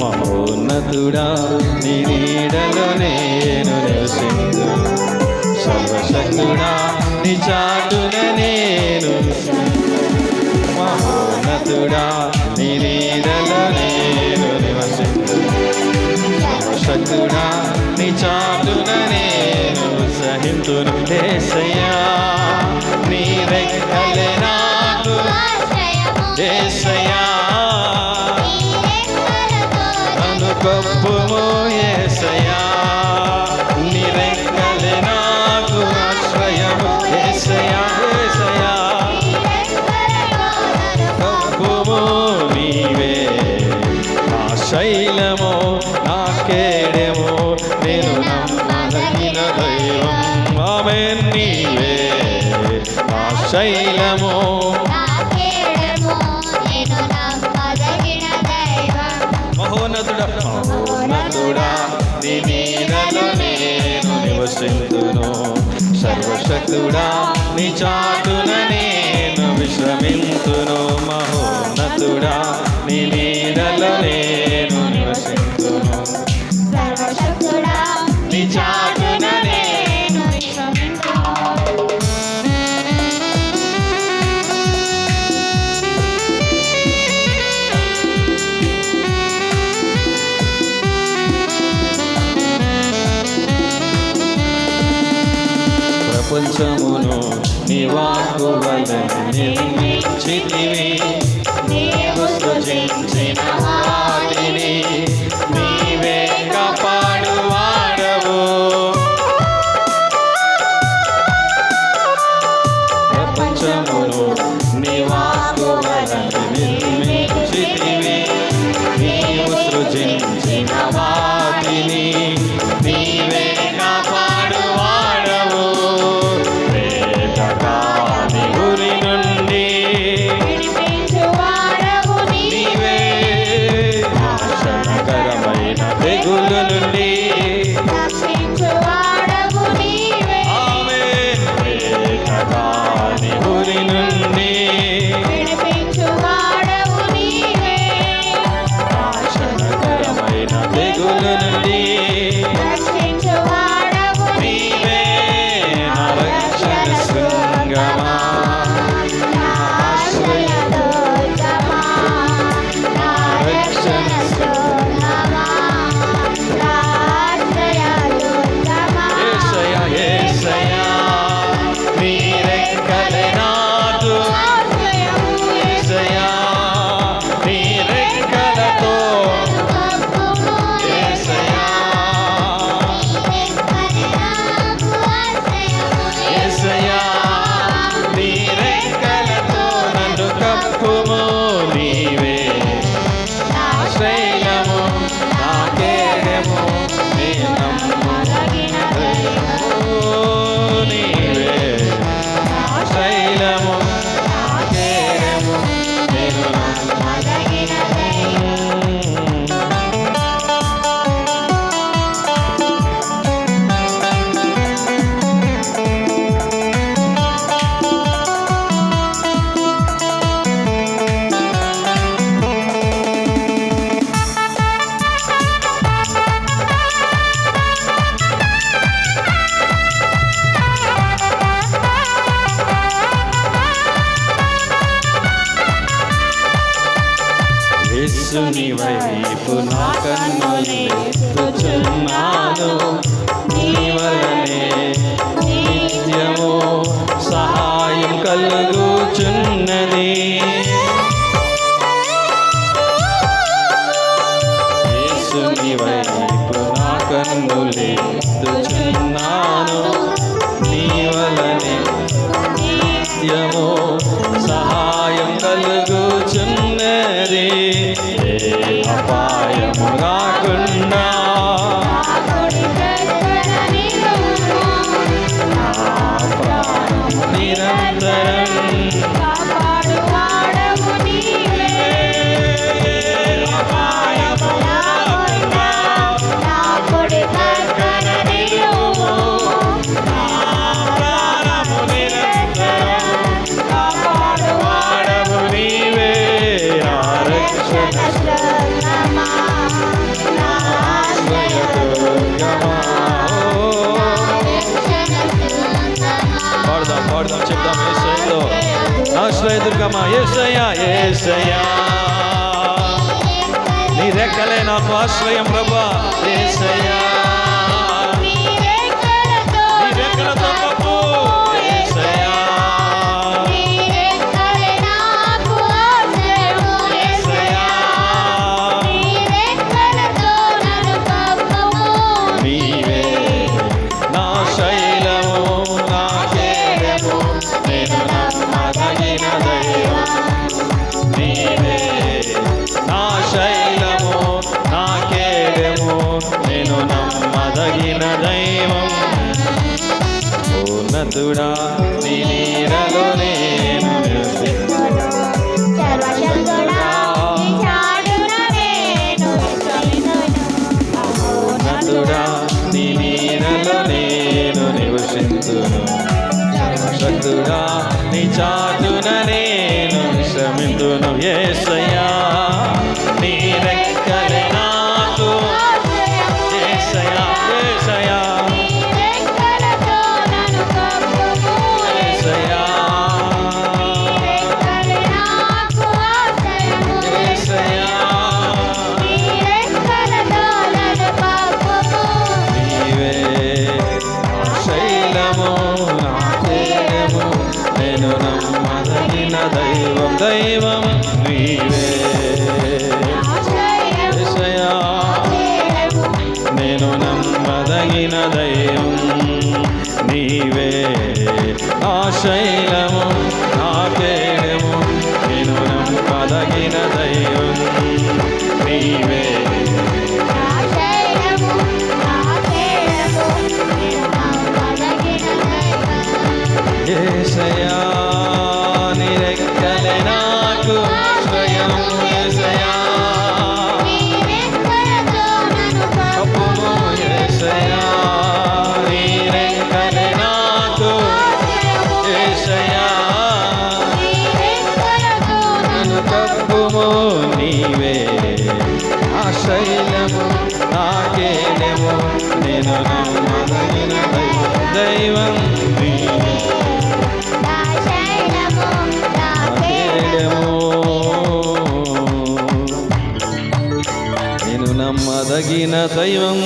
మహోన్నతుడా నీ నీడలో నేను నివసించు. సర్వశక్తుడా నీ చాటున నేను మహోన్నతుడా నీ నీడలో నేను నివసించు. సర్వశక్తుడా నీ చాటున నేను సహింతును. ఏసయ్యా నీ రెక్కలే నాకు ఏసయ్యా నన్ను కప్పుము ఏసయ్యా నీ రెక్కలే నాకు ఆశ్రయము ఏసయ్యా ఏసయ్యా కప్పుము నీవే నా శైలము నా కేడెము నేను నమ్మదగిన దైవం ఆమె నీవే నా శైలము మహోన్నతుడా మహోన్నతుడా నీ మీదను నేను నివసింతును. సర్వశక్తుడా నీ చాటున నేను విశ్రమింతును. మహోన్నతుడా నీ మీదలో నేను ప్రపంచమును నివాకు వాకు చితివి నీవు సృజించిన వాటిని యేసుని వైపు నా కన్నులెత్తుచున్నాను నీ వలనే నిత్యము సహాయం కలుగుచున్నది. అపాయముగాక పాడదాం పాడదాం చెప్దాం ఏసయ్యలో ఆశ్రయ దుర్గమ్మ ఏసయ్య ఏసయ్య నీ రెక్కలే నాకు ఆశ్రయం ప్రభా ఏసయ్యా ఉన్నతుడా నీ నీడలో నేను ఉన్నతుడా నీ నీడలో నేను నివసించును సర్వశక్తుడా నీ చాటున నేను దైవం దైవం నీవే నేను నమ్మదగిన దైవం నీవే ఆశయ కప్పుము నీవే. ఆశైలము నాకేనేమో నేను నమ్మదగిన దైవం నీవే. నేను నమ్మదగిన దైవం